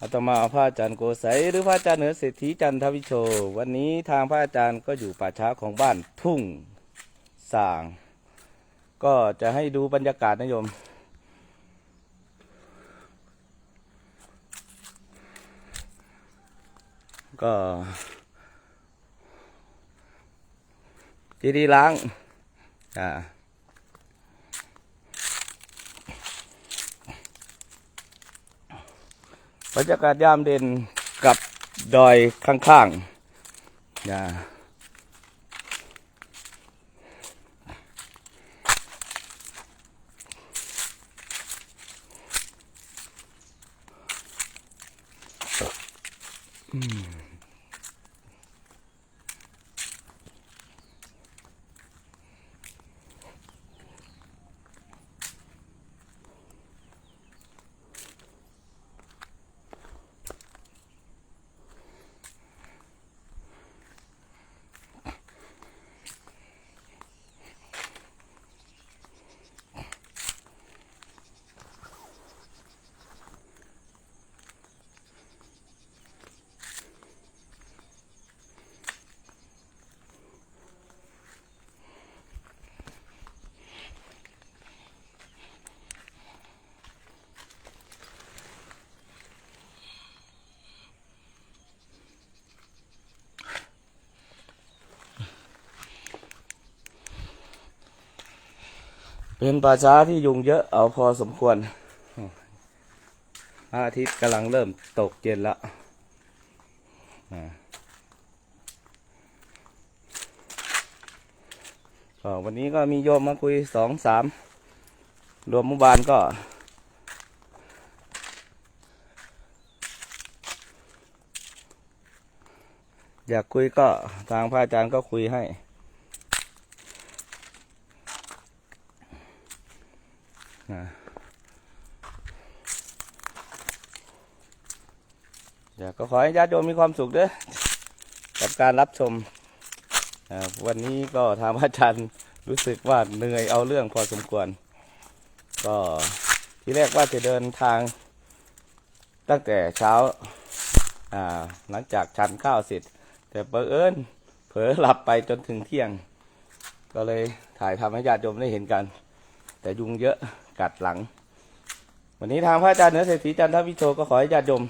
อาตมาพระอาจารย์โกไสยหรือพระอาจารย์เหนือเศรษฐีจันทวิโช วันนี้ทางพระอาจารย์ก็อยู่ป่าช้าของบ้านทุ่งสาง ก็จะให้ดูบรรยากาศนะโยม ก็จีดีล้างอ่า บรรยากาศยามเด่นกับดอยข้างๆนะอืม เป็นป่าช้าที่ยุงเยอะเอาพอสมควรพระอาทิตย์กำลังเริ่มตกเย็นล้วอ่าก็วันนี้ก็มีโยมมาคุยสองสามรวมหมู่บ้านก็อยากคุยก็ทางพระอาจารย์ก็คุยให้ นะอยากก็ขอให้ญาติโยมมีความสุขเด้อกับการรับชม วันนี้ก็ทางพระอาจารย์รู้สึกว่าเหนื่อยเอาเรื่องพอสมควร ก็ที่แรกว่าจะเดินทาง ตั้งแต่เช้าหลังจากฉันข้าวเสร็จ แต่เผอิญเผลอหลับไปจนถึงเที่ยง ก็เลยถ่ายทำให้ญาติโยมได้เห็นกัน แต่ยุงเยอะ กัดหลัง วันนี้ทางพระอาจารย์เนื้อเศรษฐีจันทวิโชก็ขอให้ญาติโยม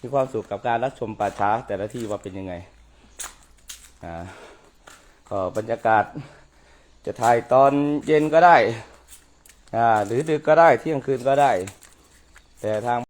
มีความสุขกับการรับชมป่าช้าแต่ละที่ว่าเป็นยังไงอ่าก็บรรยากาศจะถ่ายตอนเย็นก็ได้อ่าหรือดึกก็ได้เที่ยงคืนก็ได้ แต่ทาง